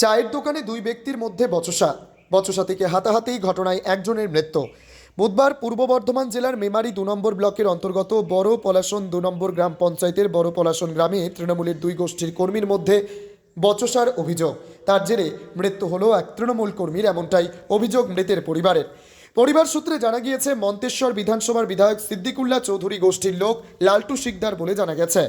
চায়ের দোকানে দুই ব্যক্তির মধ্যে বচসা। বচসা থেকে হাতাহাতেই ঘটনায় একজনের মৃত্যু। বুধবার পূর্ব বর্ধমান জেলার মেমারি দু নম্বর ব্লকের অন্তর্গত বড় পলাশন দু নম্বর গ্রাম পঞ্চায়েতের বড় পলাশন গ্রামে তৃণমূলের দুই গোষ্ঠীর কর্মীর মধ্যে বচসার অভিযোগ। তার জেরে মৃত্যু হলো এক তৃণমূল কর্মীর এমনটাই অভিযোগ মৃতের পরিবারের। পরিবার সূত্রে জানা গিয়েছে, মন্তেশ্বর বিধানসভার বিধায়ক সিদ্দিকুল্লাহ চৌধুরী গোষ্ঠীর লোক লালটু শিকদার বলে জানা গেছে।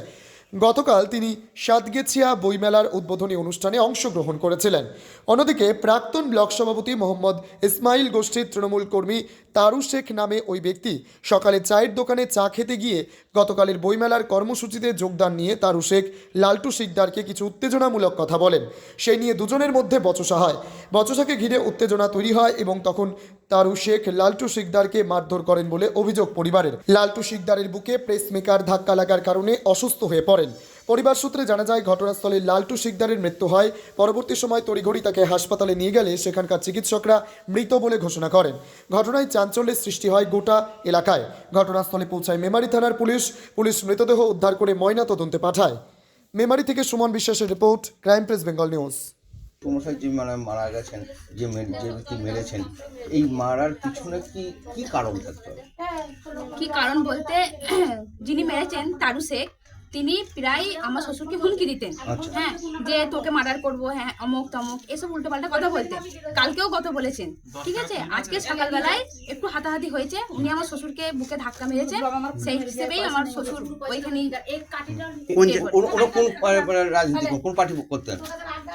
গতকাল তিনি সাতগেছিয়া বইমেলার উদ্বোধনী অনুষ্ঠানে অংশগ্রহণ করেছিলেন। অন্যদিকে প্রাক্তন ব্লক সভাপতি মোহাম্মদ ইসমাইল গোষ্ঠীর তৃণমূল কর্মী তারু শেখ নামে ওই ব্যক্তি সকালে চায়ের দোকানে চা খেতে গিয়ে গতকালের বইমেলার কর্মসূচিতে যোগদান নিয়ে তারু শেখ লালটু শিকদারকে কিছু উত্তেজনামূলক কথা বলেন। সেই নিয়ে দুজনের মধ্যে বচসা হয়। বচসাকে ঘিরে উত্তেজনা তৈরি হয় এবং তখন তারু শেখ লালটু শিকদারকে মারধর করেন বলে অভিযোগ পরিবারের। লালটু শিকদারের বুকে প্রেস মেকার ধাক্কা লাগার কারণে অসুস্থ হয়ে পড়েন। পরিবার সূত্রে জানা যায়, ঘটনাস্থলে লালটু শিকদারের মৃত্যু হয়। পরবর্তী সময় তড়িঘড়ি তাকে হাসপাতালে নিয়ে গেলে সেখানকার চিকিৎসকরা মৃত বলে ঘোষণা করেন। ঘটনায় চাঞ্চল্যের সৃষ্টি হয় গোটা এলাকায়। ঘটনাস্থলে পৌঁছায় মেমারি থানার পুলিশ। পুলিশ মৃতদেহ উদ্ধার করে ময়না তদন্তে পাঠায়। মেমারি থেকে সুমন বিশ্বাসের report, crime press, Bengal news. সমস্যায় যে মানে মারা গেছেন, যে যে ব্যক্তি মেরেছেন, এই মারার পিছনে কি কি কারণ থাকতে কি কারণ বলতে, যিনি মেরেছেন, তারু শেখ তিনি প্রায় আমার শ্বশুরকে হুমকি দিতেন। আচ্ছা। হ্যাঁ যে তোকে মার্ডার করব হ্যাঁ অমুক তমুক এসব উল্টোপাল্টা কথা বলতেন। কালকেও কত বলেছেন। ঠিক আছে? আজকে সকালবেলায় একটু হাতাহাতি হয়েছে। উনি আমার শ্বশুরকে বুকে ধাক্কা মেরেছে। সেই হিসেবেই আমার শ্বশুর ওইখানে কোন যে- ওর- ওরা কোন পা- পা- রাজনীতি কর- কোন পার্টি করতেন?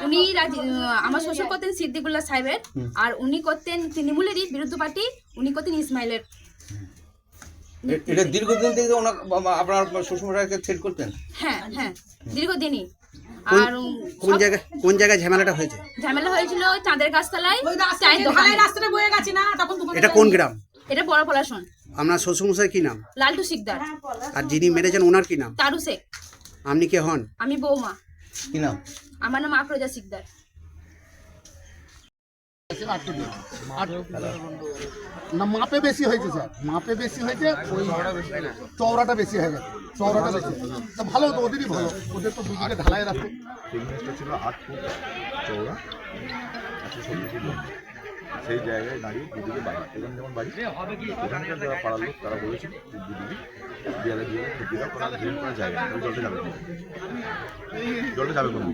উনি আমার শ্বশুর করতেন সিদ্দিকুল্লাহ সাহেবের। আর উনি করতেন তৃণমূলেরই বিরুদ্ধ পার্টি। উনি করতেন ইসমাইলের। এটা দীর্ঘদিন থেকে ওনার আপনার শ্বশুরমশাইকে থ্রেট করতেন? হ্যাঁ হ্যাঁ দীর্ঘদিনই। কোন- আর কোন জায়গায় কোন জায়গায় ঝামেলাটা হয়েছে? ঝামেলা হয়েছিল চাঁদের গাছতলায় চায়ের দোকানে। রাস্তাটা বয়ে গেছে না তখন এটা কোন গ্রাম? এটা বড় পলাশন। আপনার শ্বশুরমশাই কি নাম? লালটু শিকদার। আর যিনি মেরেছেন ওনার কি নাম? তারু শেখ। আপনি কে হন? আমি বৌমা। কি নাম? আমার নাম আফরোজা শিকদার। না, মাপে বেশি হয়েছে, স্যার। মাপে বেশি হয়েছে, ওই চওড়াটা বেশি হয়ে গেছে। চওড়াটা বেশি তা ভালো তো, ওদেরই ভালো। ওদের তো দুদিকে ঢালাই রাখতে ছিল আট ফুট লম্বা। সেই জায়গায় দাঁড়িয়ে দুদিকে বাড়ি। এখানে যেমন বাড়ি যারা পাড়ার লোক, তারা বলেছিল যে দুদিকে দেয়ালে ড্রেন জায়গা জলটা যাবে জলটা যাবে কোন?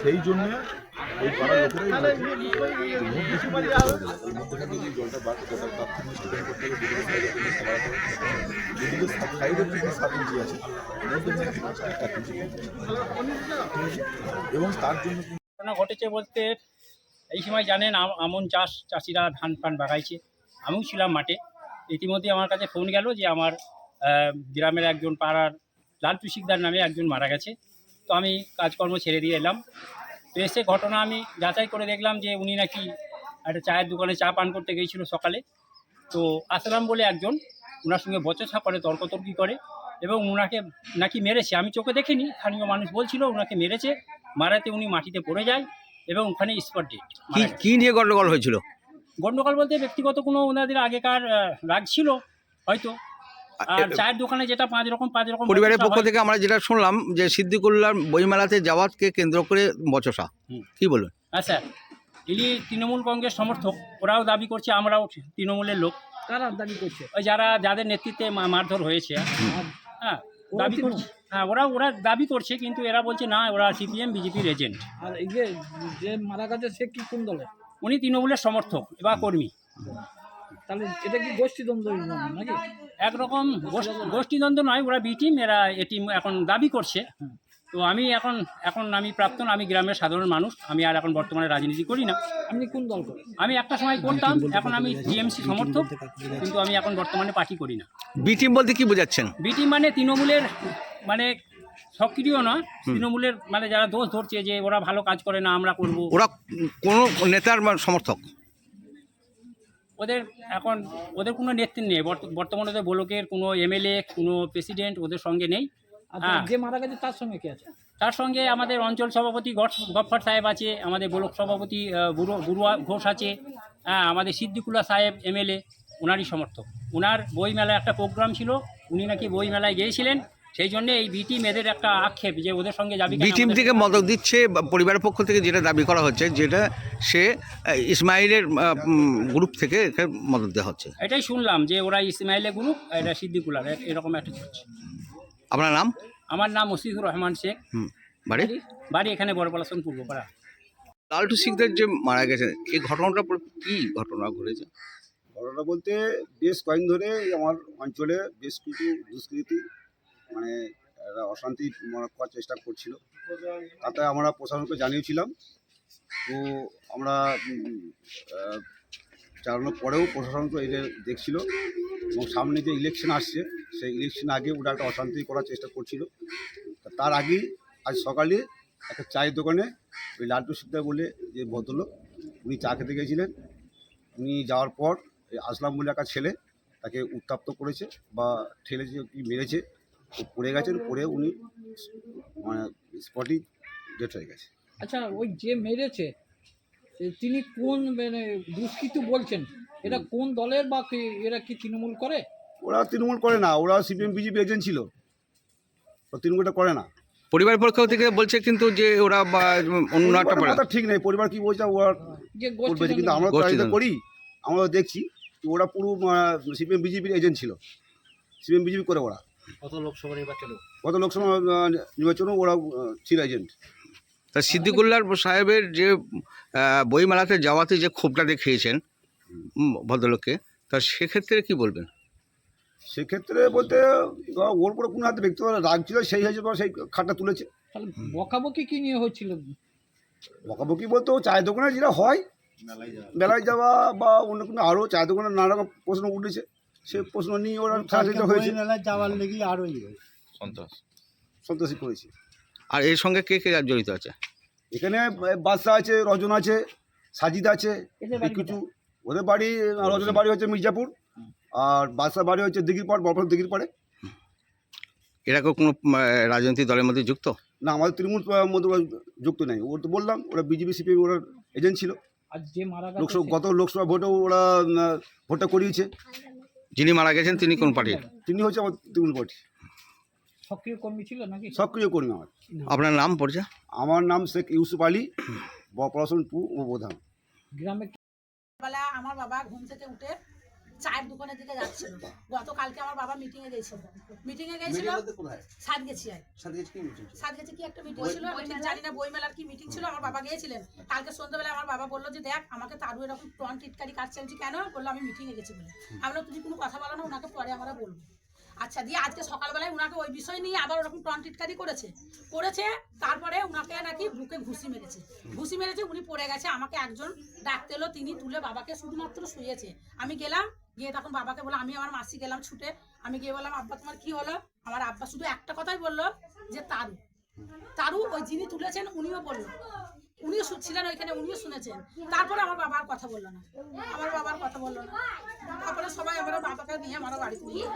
সেই জন্য ঘটনা ঘটেছে বলতে এই সময় জানেন আমন চাষ চাষিরা ধান ফান বাগাইছে। আমিও ছিলাম মাঠে। ইতিমধ্যে আমার কাছে ফোন গেল যে আমার গ্রামের একজন পাড়ার লালটু শিকদার নামে একজন মারা গেছে। তো আমি কাজকর্ম ছেড়ে দিয়ে এলাম। তো এসে ঘটনা আমি যাচাই করে দেখলাম যে উনি নাকি একটা চায়ের দোকানে চা পান করতে গিয়েছিল সকালে। তো আসলাম বলে একজন ওনার সঙ্গে বচসা করে তর্কতর্কি করে এবং ওনাকে নাকি মেরেছে। আমি চোখে দেখিনি স্থানীয় মানুষ বলছিল ওনাকে মেরেছে মারাতে উনি মাটিতে পড়ে যায় এবং ওখানে স্পট ডেট কি কি নিয়ে গণ্ডগোল হয়েছিল? গণ্ডগোল বলতে ব্যক্তিগত কোনো ওনাদের আগেকার রাগ ছিল হয়তো। আর চায়ের দোকানে যেটা পাঁচ রকম পাঁচ রকম পরিবারের পক্ষ থেকে আমরা যেটা শুনলাম যে সিদ্দিকুল্লার বইমেলাতে যাওয়াতকে কেন্দ্র করে বচসা। হুম। কি বলুন হ্যাঁ স্যার ইনি তৃণমূল কংগ্রেস সমর্থক ওরাও দাবি করছে আমরাও তৃণমূলের লোক। কারা দাবি করছে? ওই যারা যাদের নেতৃত্বে মারধর হয়েছে হ্যাঁ দাবি করছে। হ্যাঁ ওরা ওরা দাবি করছে কিন্তু এরা বলছে না ওরা সিপিএম বিজেপির এজেন্ট। আর এই যে যে মারা গেছে সে কি কোন দলে উনি তৃণমূলের সমর্থক বা কর্মী। তাহলে এটা কি গোষ্ঠী দ্বন্দ্ব নাকি? একরকম গোষ্ঠ- গোষ্ঠীদ্বন্দ্ব নয় ওরা বি টিম এরা এ টিম এখন দাবি করছে। তো আমি এখন এখন আমি প্রাক্তন আমি গ্রামের সাধারণ মানুষ আমি আর এখন বর্তমানে রাজনীতি করি না। আপনি কোন দল করেন? আমি একটা সময় করতাম এখন আমি টিএমসি সমর্থক কিন্তু আমি এখন বর্তমানে পার্টি করি না। বি টিম বলতে কি বোঝাচ্ছেন? বি টিম মানে তৃণমূলের মানে সক্রিয় না তৃণমূলের মানে যারা দোষ ধরছে যে ওরা ভালো কাজ করে না আমরা করব। ওরা কোনো নেতার বা সমর্থক। ওদের এখন ওদের কোনো নেতৃত্ব নেই। বর্ত- বর্তমানে ওদের ব্লকের কোনো এমএলএ কোনো প্রেসিডেন্ট ওদের সঙ্গে নেই। হ্যাঁ। যে মারা গেছে তার সঙ্গে কি আছে? তার সঙ্গে আমাদের অঞ্চল সভাপতি গফ- গফফর সাহেব আছে আমাদের ব্লক সভাপতি বুড়ো- ঘোষ আছে হ্যাঁ আমাদের সিদ্দিকুল্লাহ সাহেব এমএলএ ওনারই সমর্থক। ওনার বই মেলায় একটা প্রোগ্রাম ছিল উনি নাকি বই মেলায় গিয়েছিলেন সেই জন্য এই বি টিম এদের একটা আক্ষেপ যে ওদের সঙ্গে যাবি কেন? বি টিম থেকে? মদক দিচ্ছে বা পরিবারের পক্ষ থেকে যেটা দাবি করা হচ্ছে যেটা সে ইসমাইলের গ্রুপ থেকে একে মদত দেওয়া হচ্ছে। এটাই শুনলাম যে ওরা ইসমাইলের গ্রুপ এটা সিদ্দিকুলার এরকম একটা হচ্ছে। আপনার নাম? আমার নাম ওসিদুর রহমান শেখ। বাড়ি? বাড়ি এখানে বড় পলাশন পূর্বপাড়া। লালটু সিকদার যে মারা গেছেন এই ঘটনাটা পরে কি ঘটনা ঘটেছে? ঘটনা বলতে বেশ কয়েকদিন ধরে আমার অঞ্চলে বেশ কিছু দুষ্কৃতি মানে অশান্তি করার চেষ্টা করছিল। তাতে আমরা প্রশাসনকে জানিয়েছিলাম। তো আমরা চালানোর পরেও প্রশাসন তো এদের দেখছিল। এবং সামনে যে ইলেকশন আসছে, সেই ইলেকশন আগে ওরা একটা অশান্তি করার চেষ্টা করছিল। তার আগেই আজ সকালে একটা চায়ের দোকানে ওই লালটু সিকদার বলে যে ভদ্রলোক, উনি চা খেতে গিয়েছিলেন উনি যাওয়ার পর আসলাম বলে একটা ছেলে তাকে উত্তাপ্ত করেছে বা ঠেলেছে কি মেরেছে। পড়ে গেছেন পড়ে উনি মানে স্পটই ডেট হয়ে গেছে। আচ্ছা ওই যে মেরেছে তিনি কোন মানে দুষ্কৃতু বলছেন? এটা কোন দলের বা কি- এরা কি তৃণমূল করে? ওরা তৃণমূল করে না ওরা সিপিএম বিজেপি এজেন্ট ছিল। ও তৃণমূলটা করে না। পরিবারের পক্ষ থেকে বলছে কিন্তু যে ওরা বা অন্য একটা কথা ঠিক নেই পরিবার কি বলছে ওরা যে করবে গোষ্ঠী কিন্তু আমরা তো করি আমরা দেখছি ওরা পুরো সিপিএম বিজেপির এজেন্ট ছিল। সিপিএম বিজেপি করে ওরা। কত লোকসভা নির্বাচনে? গত লোকসভা আহ, নির্বাচনেও ওরা ছিল এজেন্ট তা সিদ্দিকুল্লার সাহেবের যে আহ, বইমেলাতে যাওয়াতে যে ক্ষোভটা দেখিয়েছেন উম, ভদ্রলোককে তা সেক্ষেত্রে কি বলবেন? সেক্ষেত্রে বলতে ওর উপরে কোনো হাতে ব্যক্তিগত রাগ ছিল সেই হিসেবে সেই খাটটা তুলেছে। তাহলে বকাবকি কি নিয়ে হয়েছিল? বকাবকি বলতে ও চায়ের দোকানে যেটা হয় মেলায় যাওয়া। বা অন্য কোনো আরও চায়ের দোকানে নানা রকম প্রশ্ন উঠেছে। সে প্রশ্ন নিয়ে ওরা সাহায্য হয়েছে। যাওয়ার লেগে আরও সন্ত্রাস সন্ত্রাসী করেছে। আর এর সঙ্গে কে কে জড়িত আছে? এখানে বাদশা আছে রজন আছে সাজিদ আছে কিছু ওদের বাড়ি রজনের বাড়ি হচ্ছে মির্জাপুর। আর বাদশার বাড়ি হচ্ছে দিঘির পাড় বরফ দিঘির পাড়ে এরা কেউ কোনো রাজনৈতিক দলের মধ্যে যুক্ত? না আমাদের তৃণমূল মধ্যে যুক্ত নেই। ওর তো বললাম ওরা বিজেপি সিপিএম ওরা এজেন্ট ছিল। আর লোকসভা গত লোকসভা ভোটেও ওরা ভোটটা করিয়েছে। যিনি মারা গেছেন তিনি কোন পার্টির? তিনি হচ্ছে আমার তৃণমূল পার্টি। সক্রিয় কর্মী ছিল নাকি? সক্রিয় কর্মী আমার। আপনার নাম পড়ছে আমার নাম শেখ ইউসুফ আলী বপরাসনপুর উপপ্রধান গ্রামে বেলা আমার বাবা ঘুম থেকে উঠে চায়ের দোকানের দিকে যাচ্ছিল। গতকালকে আমার বাবা মিটিং এ গেছিল। মিটিং এ গেছিল সাত গেছি সাত গেছি কি একটা মিটিং ছিল? জানি না বই মেলার কি মিটিং ছিল? আমার বাবা গিয়েছিলেন। কালকে সন্ধ্যাবেলা আমার বাবা বলল যে দেখ আমাকে তারু এরকম টন টিটকারি কাটছে আমি কেন? বলল আমি মিটিং এ গেছি বলে। আমরা তুমি কোনো কথা বলো না ওনাকে পরে আমরা বলব। আচ্ছা দিয়ে আজকে সকালবেলায় ওনাকে ওই বিষয় নিয়ে আবার ওরকম টন টিটকারি করেছে। করেছে তারপরে ওনাকে নাকি বুকে ঘুষি মেরেছে। ঘুষি মেরেছে উনি পড়ে গেছে আমাকে একজন ডাকতে এলো তিনি তুলে বাবাকে শুধুমাত্র শুয়েছে। আমি গেলাম গিয়ে তখন বাবাকে বলে আমি আমার মাসি গেলাম ছুটে। আমি গিয়ে বললাম আব্বা তোমার কি হলো? আমার আব্বা শুধু একটা কথাই বলল যে তারু। তারু ওই যিনি তুলেছেন উনিও বলল। উনিও শু- ছিলেন ওইখানে উনিও শুনেছেন। তারপরে আমার বাবার কথা বলল না। আমার বাবার কথা বলল না। তারপরে সবাই আমরা বাবাকে নিয়ে আমার বাড়িতে নিয়ে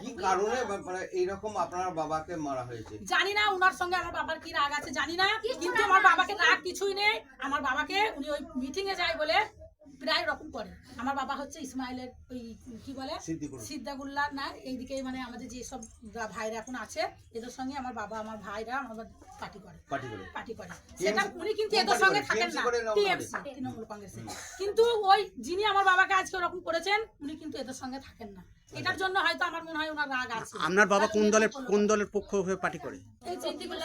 কি কারণে মানে এইরকম আপনার বাবাকে মারা হয়েছে? জানি না ওনার সঙ্গে আমার বাবার কি রাগ আছে জানি না। কিন্তু আমার বাবাকে রাগ কিছুই নেই। আমার বাবাকে উনি ওই মিটিং এ যায় বলে প্রায় রকম করে। আমার বাবা হচ্ছে ইসমাইলের ওই কি বলে? সিদ্দাগুল্লা না এইদিকে মানে আমাদের যে সব ভাইরা এখন আছে এদের সঙ্গে আমার বাবা আমার ভাইরা আমার পার্টি করে। পার্টি করে। পার্টি করে। সেটা উনি কিন্তু এদের সঙ্গে? থাকেন না। টিএমসি তৃণমূল কংগ্রেসে কিন্তু ওই যিনি আমার বাবাকে আজকে ওরকম করেছেন উনি কিন্তু এদের সঙ্গে থাকেন না। এটার জন্য হয়তো আমার মনে হয় ওনার রাগ আছে। আপনার বাবা কোন দলের কোন দলের পক্ষ হয়ে পার্টি করে?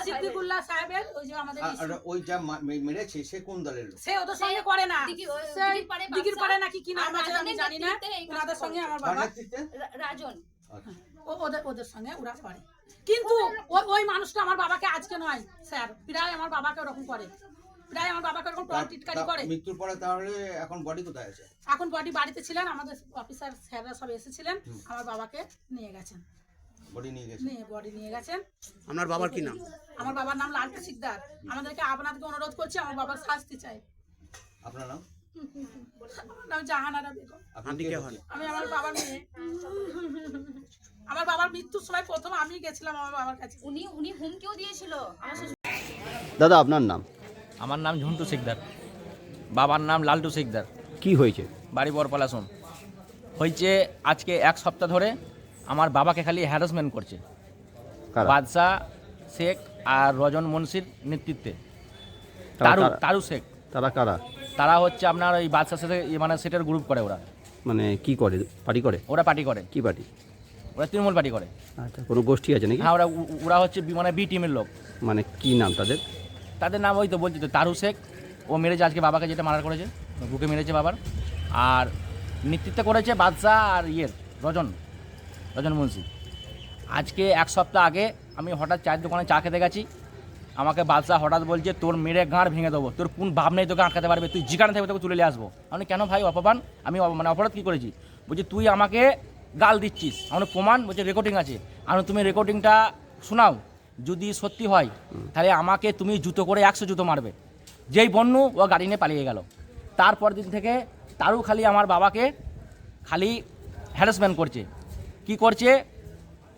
সিদ্দিকুল্লাহ সাহেবের ওই যে আমাদের আর- আর ওই যা মেরেছে সে কোন দলের লোক? সে ওদের সঙ্গে করে না। দিঘি- ওই সে দিঘির পাড়ে দিঘির বাদশা। পারে নাকি কি নাম আছে আমি জানি না। নেতৃত্বে এই কাজটা ওনাদের সঙ্গে আমার বাবা রাজন। আচ্ছা। ও ওদের ওদের সঙ্গে ওরা করে। কিন্তু ওই ওই মানুষটা আমার বাবাকে আজকে নয় স্যার। প্রায় আমার বাবাকে ওরকম করে। প্রায় আমার বাবাকে ওরকম তার- টিটকারি করে। মৃত্যুর পরে তাহলে এখন বডি কোথায় আছে? এখন বডি বাড়িতে ছিলেন আমাদের অফিসার স্যাররা সব এসেছিলেন আমার বাবাকে নিয়ে গেছেন। বডি নিয়ে গেছে নিয়ে বডি নিয়ে গেছেন। আপনার বাবার কি নাম? আমার বাবার নাম লালটু শিকদার আমাদেরকে আপনাদেরকে অনুরোধ করছি আমার বাবার শাস্তি চাই। আপনার নাম? নাম জাহানারা বেগম। আপনি কে হন? আমি আমার বাবার মেয়ে। আমার বাবার মৃত্যুর সময় প্রথম আমি গেছিলাম আমার বাবার কাছে। উনি উনি হুমকিও দিয়েছিল। দাদা আপনার নাম? আমার নাম ঝন্টু শিকদার বাবার নাম লালটু শিকদার কি হয়েছে? বাড়ি বরপালাসন হয়েছে আজকে এক সপ্তাহ ধরে আমার বাবাকে খালি হ্যারাসমেন্ট করছে। বাদশাহ শেখ আর রজন মুন্সির নেতৃত্বে। তারা তারু শেখ। তারা কারা? তারা হচ্ছে আপনার ওই বাদশাহ সাথে মানে সেটের গ্রুপ করে ওরা। মানে কি করে? পার্টি করে? ওরা পার্টি করে। কি পার্টি? ওরা তৃণমূল পার্টি করে। আচ্ছা কোনো গোষ্ঠী আছে নাকি? হ্যাঁ ওরা ওরা হচ্ছে বি- মানে বি টিমের লোক। মানে কি নাম তাদের? তাদের নাম ওই তো বলছি তো, তারু শেখ। ও মেরেছে আজকে বাবাকে যেটা মারার করেছে, বুকে মেরেছে বাবার। আর নেতৃত্ব করেছে বাদশাহ আর ইয়ের রজন রজন মুন্সি। আজকে এক সপ্তাহ আগে আমি হঠাৎ চায়ের দোকানে চা খেতে গেছি। আমাকে বাদশাহ হঠাৎ বলছে, তোর মেরে গাঁড় ভেঙে দেবো, তোর কোন ভাব নেই তোকে আটকাতে পারবে, তুই যেখানে থাকবে তোকে তুলে নিয়ে আসব। আমি কেন ভাই, অপমান? আমি মানে অপরাধ কী করেছি? বলছি, তুই আমাকে গাল দিচ্ছিস। আমার প্রমাণ? বলছে, রেকর্ডিং আছে। আমি তুমি রেকর্ডিংটা শোনাও। যদি সত্যি হয় তাহলে আমাকে তুমি জুতো করে একশো জুতো মারবে। যেই বন্যু ও গাড়ি নিয়ে পালিয়ে গেল। তারপর দিন থেকে তারও খালি আমার বাবাকে খালি হ্যারাসমেন্ট করছে। কি করছে?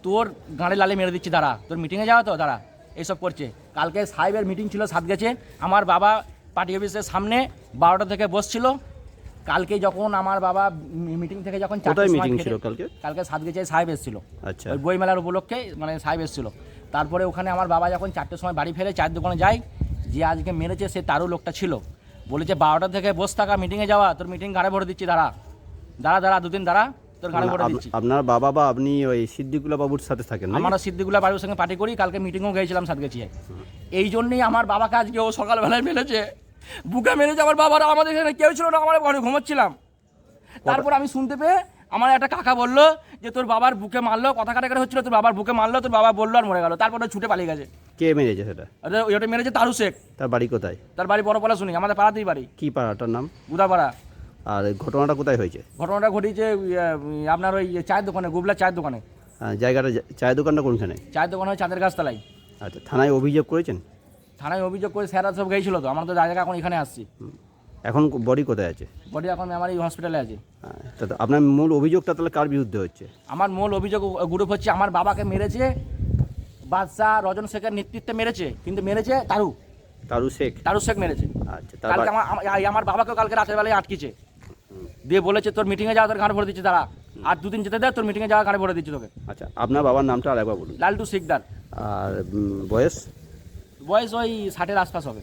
তোর গাঁড়ে লালে মেরে দিচ্ছে দাঁড়া। তোর মিটিংয়ে যাওয়া তো দাঁড়া। এইসব করছে। কালকে সাহেবের মিটিং ছিল সাত গেছে। আমার বাবা পার্টি অফিসের সামনে বারোটা থেকে বসছিল। কালকে যখন আমার বাবা মিটিং থেকে যখন মিটিং ছিল কালকে? কালকে সাত গেছে সাহেব এসেছিল। আচ্ছা। উপলক্ষে মানে সাহেব এসেছিল। তারপরে ওখানে আমার বাবা যখন চারটের সময় বাড়ি ফেরে চায়ের দোকানে যায় যে আজকে মেরেছে সে তারও লোকটা ছিল। বলেছে বারোটা থেকে বস থাকা মিটিংয়ে যাওয়া তোর মিটিং গাড়ে ভরে দিচ্ছি দাঁড়া। দাঁড়া দাঁড়া দুদিন দাঁড়া তোর গাড়ে মানে ভরে দিচ্ছি। আপনার বাবা বা আপনি ওই সিদ্দিকুলা বাবুর সাথে থাকেন আমরা সিদ্দিকুল্লা বাড়ির সঙ্গে পার্টি করি কালকে মিটিংও গিয়েছিলাম সাতগাছিয়ায়। এই জন্যই আমার বাবাকে আজকে ও সকালবেলায় মেরেছে। বুকে মেরেছে আমার বাবারা আমাদের এখানে কেউ ছিল না আমার ঘরে ঘুমাচ্ছিলাম। তারপর আমি শুনতে পেয়ে আমার একটা কাকা বলল যে তোর বাবার বুকে মারলো। কথা কাটাকাটি হচ্ছিল তোর বাবার বুকে মারলো তোর বাবা বলল আর মরে গেল। তারপরে ছুটে পালিয়ে গেছে। কে মেরেছে সেটা? আরে ওটা মেরেছে তারু শেখ। তার বাড়ি কোথায়? তার বাড়ি বড় পলা শুনি আমাদের পাড়াতেই বাড়ি। কি পাড়াটার নাম? গুদাপাড়া আর ঘটনাটা কোথায় হয়েছে? ঘটনাটা ঘটিয়েছে আপনার ওই চায়ের দোকানে গুবলা চায়ের দোকানে। জায়গাটা চায়ের দোকানটা কোনখানে? চায়ের দোকান ওই চাঁদের গাছতলায়। আচ্ছা থানায় অভিযোগ করেছেন? থানায় অভিযোগ করে স্যারা সব গিয়েছিল তো আমরা তো জায়গা এখন এখানে আসছি। এখন বডি কোথায় আছে? বডি এখন আমার এই হসপিটালে আছে। হ্যাঁ, তা তো আপনার মূল অভিযোগটা তাহলে কার বিরুদ্ধে হচ্ছে? আমার মূল অভিযোগ গ্রুপ হচ্ছে আমার বাবাকে মেরেছে বাদশাহ রজন শেখের নেতৃত্বে মেরেছে কিন্তু মেরেছে তারু। তারু শেখ? তারু শেখ মেরেছে। আচ্ছা তার কালকে আমার আমার- এই আমার বাবাকেও কালকে রাতের বেলায় আটকেছে। দিয়ে বলেছে তোর মিটিংয়ে যাওয়া তোর গাঁড়ে ভরে দিচ্ছে তারা আর দুদিন যেতে দে তোর মিটিংয়ে যাওয়া গাঁড়ে ভরে দিচ্ছে তোকে। আচ্ছা আপনার বাবার নামটা আরেকবার বলুন। লালটু শিকদার আর বয়স? বয়স ওই ষাটের আশপাশ হবে।